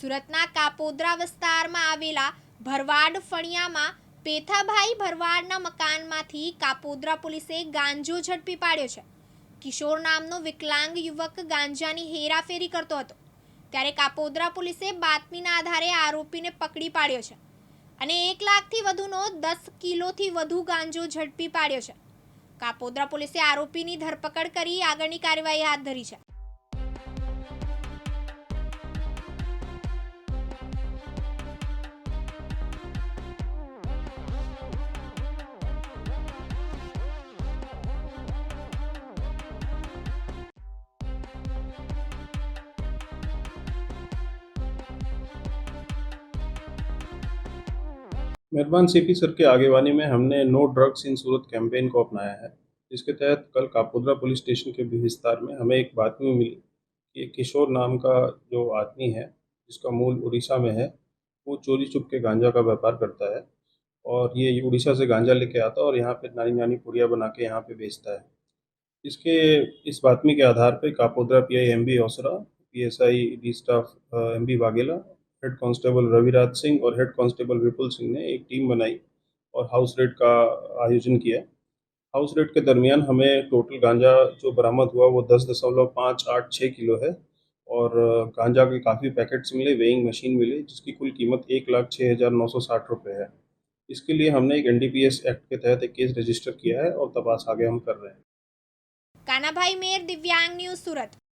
સુરતના કાપોદ્રા વિસ્તારમાં આવેલા ભરવાડ ફણિયામાં પેથાભાઈ ભરવાડના મકાનમાંથી કાપોદ્રા પોલીસે ગાંજો ઝડપી પાડ્યો છે. કિશોર નામનો વિકલાંગ યુવક ગાંજાની હેરાફેરી કરતો હતો. ત્યારે કાપોદ્રા પોલીસે બાતમીના આધારે આરોપીને પકડી પાડ્યો છે અને એક લાખથી વધુનો દસ કિલોથી વધુ ગાંજો ઝડપી પાડ્યો છે. કાપોદ્રા પોલીસે આરોપીની ધરપકડ કરી આગળની કાર્યવાહી હાથ ધરી છે. मेहरबान सीपी सर की आगेवानी में हमने no drugs in Surat campaign को अपनाया है, जिसके तहत कल कापोद्रा पुलिस स्टेशन के विस्तार में हमें एक बात बातमी मिली कि एक किशोर नाम का जो आदमी है, जिसका मूल उड़ीसा में है, वो चोरी चुप के गांजा का व्यापार करता है और ये उड़ीसा से गांजा लेके आता है और यहाँ पे नानी नानी पुड़िया बना के यहाँ पे बेचता है। इसके, इस बातमी के आधार पर Kapodra P I M B Osara P S I D staff M B Vaghela head constable Raviraj Singh और हेड कांस्टेबल विपुल सिंह ने एक टीम बनाई और हाउस रेड का आयोजन किया। हाउस रेड के दरमियान हमें टोटल गांजा जो बरामद हुआ वो दस दशमलव पाँच आठ छः किलो है और गांजा के काफ़ी पैकेट्स मिले वेइंग मशीन मिले, जिसकी कुल कीमत एक लाख छः हज़ार नौ सौ साठ रुपये है। इसके लिए हमने एक एनडीपीएस एक्ट के तहत एक केस रजिस्टर किया है और तपास आगे हम कर रहे हैं। Kanabhai mayor, Divyang news, Surat.